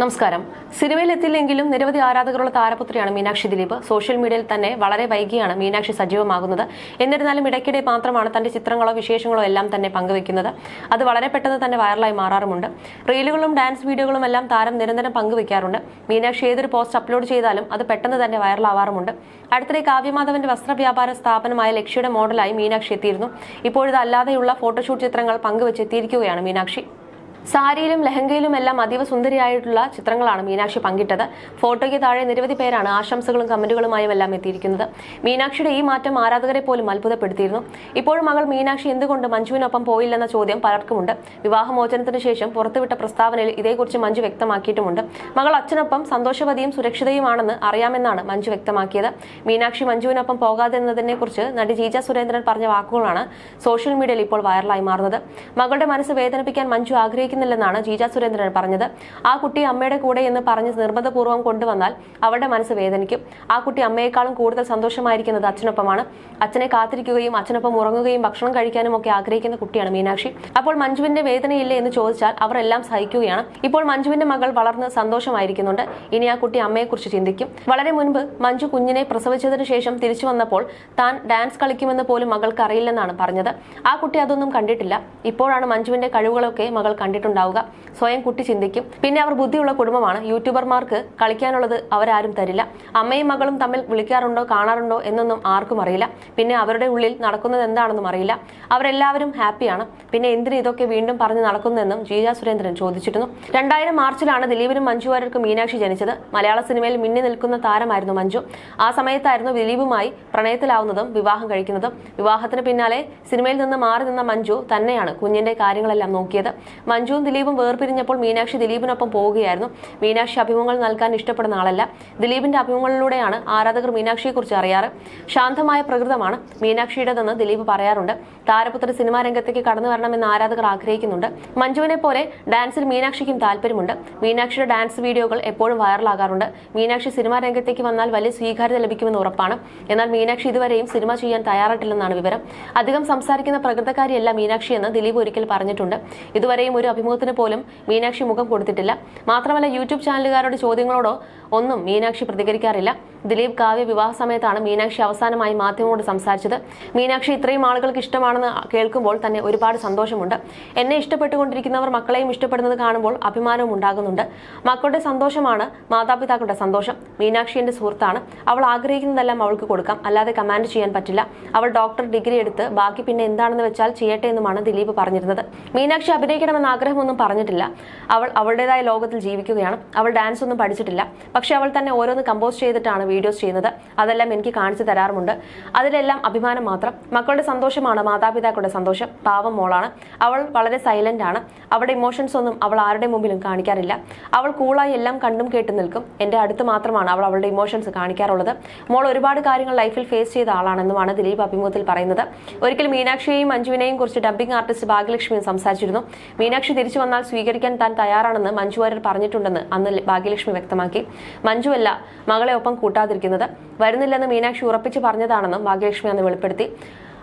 നമസ്കാരം. സിനിമയിൽ എത്തില്ലെങ്കിലും നിരവധി ആരാധകരുള്ള താരപുത്രിയാണ് മീനാക്ഷി ദിലീപ്. സോഷ്യൽ മീഡിയയിൽ തന്നെ വളരെ വൈകിയാണ് മീനാക്ഷി സജീവമാകുന്നത്. എന്നിരുന്നാലും ഇടയ്ക്കിടെ മാത്രമാണ് തന്റെ ചിത്രങ്ങളോ വിശേഷങ്ങളോ എല്ലാം തന്നെ പങ്കുവെക്കുന്നത്. അത് വളരെ പെട്ടെന്ന് തന്നെ വൈറലായി മാറാറുമുണ്ട്. റീലുകളും ഡാൻസ് വീഡിയോകളും എല്ലാം താരം നിരന്തരം പങ്കുവെക്കാറുണ്ട്. മീനാക്ഷി ഏതൊരു പോസ്റ്റ് അപ്ലോഡ് ചെയ്താലും അത് പെട്ടെന്ന് തന്നെ വൈറലാവാറുമുണ്ട്. അടുത്തിടെ കാവ്യമാധവന്റെ വസ്ത്രവ്യാപാര സ്ഥാപനമായ ലക്ഷ്യയുടെ മോഡലായി മീനാക്ഷി എത്തിയിരുന്നു. ഇപ്പോഴത് അല്ലാതെയുള്ള ഫോട്ടോഷൂട്ട് ചിത്രങ്ങൾ പങ്കുവെച്ചെത്തിയിരിക്കുകയാണ് മീനാക്ഷി. സാരിയിലും ലഹങ്കയിലും എല്ലാം അതീവ സുന്ദരിയായിട്ടുള്ള ചിത്രങ്ങളാണ് മീനാക്ഷി പങ്കിട്ടത്. ഫോട്ടോയ്ക്ക് താഴെ നിരവധി പേരാണ് ആശംസകളും കമന്റുകളുമായും എല്ലാം എത്തിയിരിക്കുന്നത്. മീനാക്ഷിയുടെ ഈ മാറ്റം ആരാധകരെ പോലും അത്ഭുതപ്പെടുത്തിയിരുന്നു. ഇപ്പോഴും മകൾ മീനാക്ഷി എന്തുകൊണ്ട് മഞ്ജുവിനൊപ്പം പോയില്ലെന്ന ചോദ്യം പലർക്കുമുണ്ട്. വിവാഹമോചനത്തിന് ശേഷം പുറത്തുവിട്ട പ്രസ്താവനയിൽ ഇതേക്കുറിച്ച് മഞ്ജു വ്യക്തമാക്കിയിട്ടുമുണ്ട്. മകൾ അച്ഛനൊപ്പം സന്തോഷവതിയും സുരക്ഷിതയുമാണെന്ന് അറിയാമെന്നാണ് മഞ്ജു വ്യക്തമാക്കിയത്. മീനാക്ഷി മഞ്ജുവിനൊപ്പം പോകാതെന്നതിനെക്കുറിച്ച് നടി ജീജ സുരേന്ദ്രൻ പറഞ്ഞ വാക്കുകളാണ് സോഷ്യൽ മീഡിയയിൽ ഇപ്പോൾ വൈറലായി മാറുന്നത്. മകളുടെ മനസ്സ് വേദനിപ്പിക്കാൻ മഞ്ജു ആഗ്രഹിക്കുന്നില്ലെന്നാണ് ജീജ സുരേന്ദ്രൻ പറഞ്ഞത്. ആ കുട്ടി അമ്മയുടെ കൂടെ എന്ന് പറഞ്ഞ് നിർബന്ധപൂർവം കൊണ്ടുവന്നാൽ അവരുടെ മനസ്സ് വേദനിക്കും. ആ കുട്ടി അമ്മയെക്കാളും കൂടുതൽ സന്തോഷമായിരിക്കുന്നത് അച്ഛനൊപ്പമാണ്. അച്ഛനെ കാത്തിരിക്കുകയും അച്ഛനൊപ്പം ഉറങ്ങുകയും ഭക്ഷണം കഴിക്കാനും ഒക്കെ ആഗ്രഹിക്കുന്ന കുട്ടിയാണ് മീനാക്ഷി. അപ്പോൾ മഞ്ജുവിന്റെ വേദനയില്ലേ എന്ന് ചോദിച്ചാൽ അവരെല്ലാം സഹിക്കുകയാണ്. ഇപ്പോൾ മഞ്ജുവിന്റെ മകൾ വളർന്ന് സന്തോഷമായിരിക്കുന്നുണ്ട്. ഇനി ആ കുട്ടി അമ്മയെക്കുറിച്ച് ചിന്തിക്കും. വളരെ മുൻപ് മഞ്ജു കുഞ്ഞിനെ പ്രസവിച്ചതിന് ശേഷം തിരിച്ചു വന്നപ്പോൾ താൻ ഡാൻസ് കളിക്കുമെന്ന് പോലും മകൾക്ക് അറിയില്ലെന്നാണ് പറഞ്ഞത്. ആ കുട്ടി അതൊന്നും കണ്ടിട്ടില്ല. ഇപ്പോഴാണ് മഞ്ജുവിന്റെ കഴിവുകളൊക്കെ മകൾ കണ്ടിട്ടുണ്ടാവുക. സ്വയം കുട്ടി ചിന്തിക്കും. പിന്നെ അവർ ബുദ്ധിയുള്ള കുടുംബമാണ്. യൂട്യൂബർമാർക്ക് കളിക്കാനുള്ളത് അവരാരും തരില്ല. അമ്മയും മകളും തമ്മിൽ വിളിക്കാറുണ്ടോ കാണാറുണ്ടോ എന്നൊന്നും ആർക്കും അറിയില്ല. പിന്നെ അവരുടെ ഉള്ളിൽ നടക്കുന്നത് എന്താണെന്നും അറിയില്ല. അവരെല്ലാവരും ഹാപ്പിയാണ്. പിന്നെ എന്തിന് ഇതൊക്കെ വീണ്ടും പറഞ്ഞ് നടക്കുന്നതെന്നും ജീജ സുരേന്ദ്രൻ ചോദിച്ചിരുന്നു. രണ്ടായിരം മാർച്ചിലാണ് ദിലീപിനും മഞ്ജു വാര്യർക്കും മീനാക്ഷി ജനിച്ചത്. മലയാള സിനിമയിൽ മിന്നി നിൽക്കുന്ന താരമായിരുന്നു മഞ്ജു. ആ സമയത്തായിരുന്നു ദിലീപുമായി പ്രണയത്തിലാവുന്നതും വിവാഹം കഴിക്കുന്നതും. വിവാഹത്തിന് പിന്നാലെ സിനിമയിൽ നിന്ന് മാറി നിന്ന മഞ്ജു തന്നെയാണ് കുഞ്ഞിന്റെ കാര്യങ്ങളെല്ലാം നോക്കിയത്. മഞ്ജുവും ദിലീപും വേർപിരിഞ്ഞപ്പോൾ മീനാക്ഷി ദിലീപിനൊപ്പം പോവുകയായിരുന്നു. മീനാക്ഷി അഭിമുഖങ്ങൾ നൽകാൻ ഇഷ്ടപ്പെടുന്ന ആളല്ല. ദിലീപിന്റെ അഭിമുഖങ്ങളിലൂടെയാണ് ആരാധകർ മീനാക്ഷിയെക്കുറിച്ച് അറിയാറ്. ശാന്തമായ പ്രകൃതമാണ് മീനാക്ഷിയുടേതെന്ന് ദിലീപ് പറയാറുണ്ട്. താരപുത്ര സിനിമാ രംഗത്തേക്ക് കടന്നു വരണമെന്ന് ആരാധകർ ആഗ്രഹിക്കുന്നുണ്ട്. മഞ്ജുവിനെ പോലെ ഡാൻസിൽ മീനാക്ഷിക്കും താല്പര്യമുണ്ട്. മീനാക്ഷിയുടെ ഡാൻസ് വീഡിയോകൾ എപ്പോഴും വൈറലാകാറുണ്ട്. മീനാക്ഷി സിനിമാ രംഗത്തേക്ക് വന്നാൽ വലിയ സ്വീകാര്യത ലഭിക്കുമെന്ന് ഉറപ്പാണ്. എന്നാൽ മീനാക്ഷി ഇതുവരെയും സിനിമ ചെയ്യാൻ തയ്യാറായിട്ടില്ലെന്നാണ് വിവരം. അധികം സംസാരിക്കുന്ന പ്രകൃതക്കാരിയല്ല മീനാക്ഷി എന്ന് ദിലീപ് ഒരിക്കൽ പറഞ്ഞിട്ടുണ്ട്. ഇതുവരെയും ഒരു അഭിമുഖത്തിന് പോലും മീനാക്ഷി മുഖം കൊടുത്തിട്ടില്ല. മാത്രമല്ല യൂട്യൂബ് ചാനലുകാരുടെ ചോദ്യങ്ങളോടോ ഒന്നും മീനാക്ഷി പ്രതികരിക്കാറില്ല. ദിലീപ് കാവ്യ വിവാഹ സമയത്താണ് മീനാക്ഷി അവസാനമായി മാധ്യമങ്ങളോട് സംസാരിച്ചത്. മീനാക്ഷി ഇത്രയും ആളുകൾക്ക് ഇഷ്ടമാണെന്ന് കേൾക്കുമ്പോൾ തന്നെ ഒരുപാട് സന്തോഷമുണ്ട്. എന്നെ ഇഷ്ടപ്പെട്ടുകൊണ്ടിരിക്കുന്നവർ മക്കളെയും ഇഷ്ടപ്പെടുന്നത് കാണുമ്പോൾ അഭിമാനവും ഉണ്ടാകുന്നുണ്ട്. മക്കളുടെ സന്തോഷമാണ് മാതാപിതാക്കളുടെ സന്തോഷം. മീനാക്ഷി എന്റെ സുഹൃത്താണ്. അവൾ ആഗ്രഹിക്കുന്നതെല്ലാം അവൾക്ക് കൊടുക്കാം. അല്ലാതെ കമാൻഡ് ചെയ്യാൻ പറ്റില്ല. അവൾ ഡോക്ടർ ഡിഗ്രി എടുത്ത് ബാക്കി പിന്നെ എന്താണെന്ന് വെച്ചാൽ ചെയ്യട്ടെ എന്നുമാണ് ദിലീപ് പറഞ്ഞിരുന്നത്. മീനാക്ഷി അഭിനയിക്കണമെന്ന ആഗ്രഹമൊന്നും പറഞ്ഞിട്ടില്ല. അവൾ അവളുടേതായ ലോകത്തിൽ ജീവിക്കുകയാണ്. അവൾ ഡാൻസ് ഒന്നും പഠിച്ചിട്ടില്ല. പക്ഷെ അവൾ തന്നെ ഓരോന്ന് കമ്പോസ് ചെയ്തിട്ടാണ് വീഡിയോസ് ചെയ്യുന്നത്. അതെല്ലാം എനിക്ക് കാണിച്ചു തരാറുമുണ്ട്. അതിലെല്ലാം അഭിമാനം മാത്രം. മക്കളുടെ സന്തോഷമാണ് മാതാപിതാക്കളുടെ സന്തോഷം. പാവം മോളാണ്. അവൾ വളരെ സൈലന്റ് ആണ്. അവളുടെ ഇമോഷൻസ് ഒന്നും അവൾ ആരുടെ മുമ്പിലും കാണിക്കാറില്ല. അവൾ കൂളായി എല്ലാം കണ്ടും കേട്ട് നിൽക്കും. എന്റെ അടുത്ത് മാത്രമാണ് അവൾ അവളുടെ ഇമോഷൻസ് കാണിക്കാറുള്ളത്. മോൾ ഒരുപാട് കാര്യങ്ങൾ ലൈഫിൽ ഫേസ് ചെയ്ത ആളാണെന്നുമാണ് ദിലീപ് അഭിമുഖത്തിൽ പറയുന്നത്. ഒരിക്കൽ മീനാക്ഷിയെയും മഞ്ജുവിനെയും കുറിച്ച് ഡബ്ബിംഗ് ആർട്ടിസ്റ്റ് ഭാഗ്യലക്ഷ്മിയും സംസാരിച്ചിരുന്നു. മീനാക്ഷി തിരിച്ചു വന്നാൽ സ്വീകരിക്കാൻ താൻ തയ്യാറാണെന്ന് മഞ്ജു വാര്യർ പറഞ്ഞിട്ടുണ്ടെന്ന് അന്ന് ഭാഗ്യലക്ഷ്മി വ്യക്തമാക്കി. മഞ്ജുവല്ല മകളെ ഒപ്പം കൂട്ടാതിരിക്കുന്നത്. വരുന്നില്ലെന്ന് മീനാക്ഷി ഉറപ്പിച്ച് പറഞ്ഞതാണെന്നും ഭാഗ്യലക്ഷ്മി അന്ന് വെളിപ്പെടുത്തി.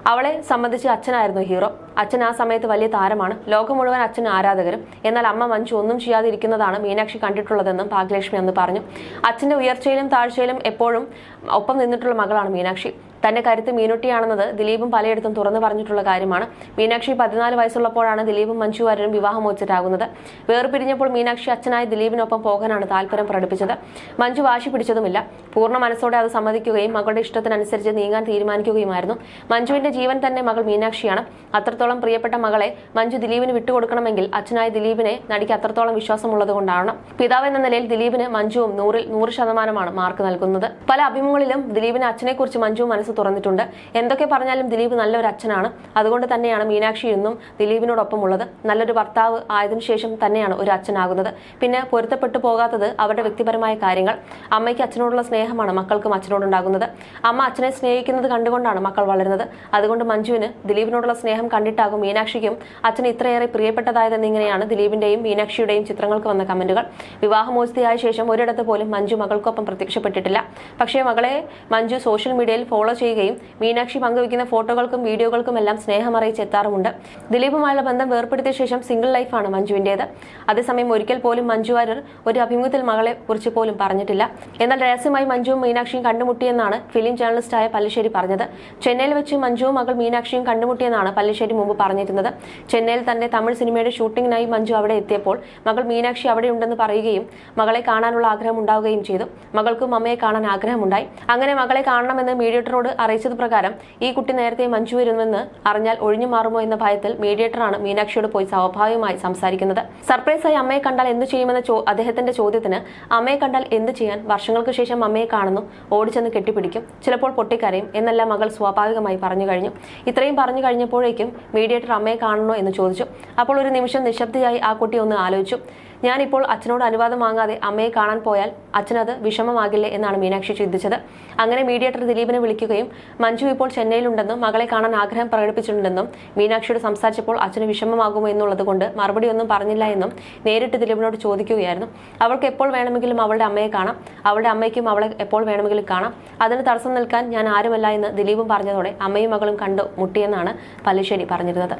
അവളെ സംബന്ധിച്ച് അച്ഛനായിരുന്നു ഹീറോ. അച്ഛൻ ആ സമയത്ത് വലിയ താരമാണ്. ലോകം മുഴുവൻ അച്ഛൻ ആരാധകരും. എന്നാൽ അമ്മ മഞ്ജു ഒന്നും ചെയ്യാതിരിക്കുന്നതാണ് മീനാക്ഷി കണ്ടിട്ടുള്ളതെന്നും ഭാഗ്യലക്ഷ്മി അന്ന് പറഞ്ഞു. അച്ഛന്റെ ഉയർച്ചയിലും താഴ്ചയിലും എപ്പോഴും ഒപ്പം നിന്നിട്ടുള്ള മകളാണ് മീനാക്ഷി. തന്റെ കരുത്ത് മീനുട്ടിയാണെന്നത് ദിലീപും പലയിടത്തും തുറന്നു പറഞ്ഞിട്ടുള്ള കാര്യമാണ്. മീനാക്ഷി പതിനാല് വയസ്സുള്ളപ്പോഴാണ് ദിലീപും മഞ്ജു വാര്യരും വിവാഹമോചിതരാകുന്നത് വേർപിരിഞ്ഞപ്പോൾ മീനാക്ഷി അച്ഛനായ ദിലീപിനൊപ്പം പോകാനാണ് താല്പര്യം പ്രകടിപ്പിച്ചത്. മഞ്ജു വാശി പിടിച്ചതുമില്ല. പൂർണ മനസ്സോടെ അത് സമ്മതിക്കുകയും മകളുടെ ഇഷ്ടത്തിനനുസരിച്ച് നീങ്ങാൻ തീരുമാനിക്കുകയുമായിരുന്നു. മഞ്ജുവിന്റെ ജീവൻ തന്നെ മകൾ മീനാക്ഷിയാണ്. അത്രത്തോളം പ്രിയപ്പെട്ട മകളെ മഞ്ജു ദിലീപിന് വിട്ടുകൊടുക്കണമെങ്കിൽ അച്ഛനായ ദിലീപിനെ നടിക്ക് അത്രത്തോളം വിശ്വാസമുള്ളത് കൊണ്ടാണ് പിതാവ് എന്ന നിലയിൽ ദിലീപിന് മഞ്ജുവും നൂറിൽ നൂറ് ശതമാനമാണ് മാർക്ക് നൽകുന്നത്. പല അഭിമുഖങ്ങളിലും ദിലീപിന് അച്ഛനെക്കുറിച്ച് മഞ്ജു മനസ്സ് തുറന്നിട്ടുണ്ട്. എന്തൊക്കെ പറഞ്ഞാലും ദിലീപ് നല്ലൊരു അച്ഛനാണ്. അതുകൊണ്ട് തന്നെയാണ് മീനാക്ഷി ഇന്നും ദിലീപിനോടൊപ്പം ഉള്ളത് നല്ലൊരു ഭർത്താവ് ആയതിനു ശേഷം തന്നെയാണ് ഒരു അച്ഛനാകുന്നത്. പിന്നെ പൊരുത്തപ്പെട്ടു പോകാത്തത് അവരുടെ വ്യക്തിപരമായ കാര്യങ്ങൾ. അമ്മയ്ക്ക് അച്ഛനോടുള്ള സ്നേഹമാണ് മക്കൾക്കും അച്ഛനോടുണ്ടാകുന്നത്. അമ്മ അച്ഛനെ സ്നേഹിക്കുന്നത് കണ്ടുകൊണ്ടാണ് മക്കൾ വളരുന്നത്. അതുകൊണ്ട് മഞ്ജുവിന് ദിലീപിനോടുള്ള സ്നേഹം കണ്ടിട്ടാകും മീനാക്ഷിക്കും അച്ഛൻ ഇത്രയേറെ പ്രിയപ്പെട്ടതായതെന്നിങ്ങനെയാണ് ദിലീപിന്റെയും മീനാക്ഷിയുടെയും ചിത്രങ്ങൾക്ക് വന്ന കമന്റുകൾ. വിവാഹമോചിതയായ ശേഷം ഒരിടത്ത് പോലും മഞ്ജു മകൾക്കൊപ്പം പ്രത്യക്ഷപ്പെട്ടിട്ടില്ല. പക്ഷേ മകളെ മഞ്ജു സോഷ്യൽ മീഡിയയിൽ ഫോളോ ചെയ്യുകയും മീനാക്ഷി പങ്കുവയ്ക്കുന്ന ഫോട്ടോകൾക്കും വീഡിയോകൾക്കും എല്ലാം സ്നേഹം അറിയിച്ചെത്താറുമുണ്ട് ദിലീപുമായുള്ള ബന്ധം വേർപ്പെടുത്തിയ ശേഷം സിംഗിൾ ലൈഫാണ് മഞ്ജുവിന്റേത്. അതേസമയം ഒരിക്കൽ പോലും മഞ്ജു വാര്യർ ഒരു അഭിമുഖത്തിൽ മകളെ കുറിച്ച് പോലും പറഞ്ഞിട്ടില്ല. എന്നാൽ രഹസ്യമായി മഞ്ജുവും മീനാക്ഷിയും കണ്ടുമുട്ടിയെന്നാണ് ഫിലിം ജേർണലിസ്റ്റായ പല്ലശ്ശേരി പറഞ്ഞത്. ചെന്നൈയിൽ വെച്ച് മഞ്ജുവും മകൾ മീനാക്ഷിയും കണ്ടുമുട്ടിയെന്നാണ് പല്ലശ്ശേരി മുമ്പ് പറഞ്ഞിരുന്നത്. ചെന്നൈയിൽ തന്നെ തമിഴ് സിനിമയുടെ ഷൂട്ടിങ്ങിനായി മഞ്ജു അവിടെ എത്തിയപ്പോൾ മകൾ മീനാക്ഷി അവിടെ ഉണ്ടെന്ന് പറയുകയും മകളെ കാണാനുള്ള ആഗ്രഹം ഉണ്ടാവുകയും ചെയ്തു. മകൾക്കും അമ്മയെ കാണാൻ ആഗ്രഹമുണ്ടായി. അങ്ങനെ മകളെ കാണണമെന്ന് മീഡിയേറ്ററോട് അറിയിച്ചത് പ്രകാരം ഈ കുട്ടി നേരത്തെ മഞ്ജു വരുമെന്ന് അറിഞ്ഞാൽ ഒഴിഞ്ഞു മാറുമോ എന്ന ഭയത്തിൽ മീഡിയേറ്ററാണ് മീനാക്ഷിയോട് പോയി സ്വാഭാവികമായി സംസാരിക്കുന്നത്. സർപ്രൈസായി അമ്മയെ കണ്ടാൽ എന്തു ചെയ്യുമെന്ന അദ്ദേഹത്തിന്റെ ചോദ്യത്തിന് അമ്മയെ കണ്ടാൽ എന്ത് ചെയ്യാൻ വർഷങ്ങൾക്ക് ശേഷം അമ്മയെ കാണുന്നു ഓടിച്ചെന്ന് കെട്ടിപ്പിടിക്കും ചിലപ്പോൾ പൊട്ടിക്കരയും എന്നെല്ലാം മകൾ സ്വാഭാവികമായി പറഞ്ഞു കഴിഞ്ഞു. ഇത്രയും പറഞ്ഞു കഴിഞ്ഞപ്പോഴേക്കും മീഡിയേറ്റർ അമ്മയെ കാണണോ എന്ന് ചോദിച്ചു. അപ്പോൾ ഒരു നിമിഷം നിശബ്ദയായി ആ കുട്ടി ഒന്ന് ആലോചിച്ചു. ഞാനിപ്പോൾ അച്ഛനോട് അനുവാദം വാങ്ങാതെ അമ്മയെ കാണാൻ പോയാൽ അച്ഛനത് വിഷമമാകില്ലേ എന്നാണ് മീനാക്ഷി ചിന്തിച്ചത്. അങ്ങനെ മീഡിയേറ്റർ ദിലീപിനെ വിളിക്കുകയും മഞ്ജു ഇപ്പോൾ ചെന്നൈയിലുണ്ടെന്നും മകളെ കാണാൻ ആഗ്രഹം പ്രകടിപ്പിച്ചിട്ടുണ്ടെന്നും മീനാക്ഷിയോട് സംസാരിച്ചപ്പോൾ അച്ഛന് വിഷമമാകുമോ എന്നുള്ളതുകൊണ്ട് മറുപടിയൊന്നും പറഞ്ഞില്ല എന്നും നേരിട്ട് ദിലീപിനോട് ചോദിക്കുകയായിരുന്നു. അവൾക്ക് എപ്പോൾ വേണമെങ്കിലും അവളുടെ അമ്മയെ കാണാം. അവളുടെ അമ്മയ്ക്കും അവളെ എപ്പോൾ വേണമെങ്കിലും കാണാം. അതിന് തടസ്സം നിൽക്കാൻ ഞാൻ ആരുമല്ല എന്ന് ദിലീപും പറഞ്ഞതോടെ അമ്മയും മകളും കണ്ടു മുട്ടിയെന്നാണ് പല്ലിശ്ശേരി പറഞ്ഞിരുന്നത്.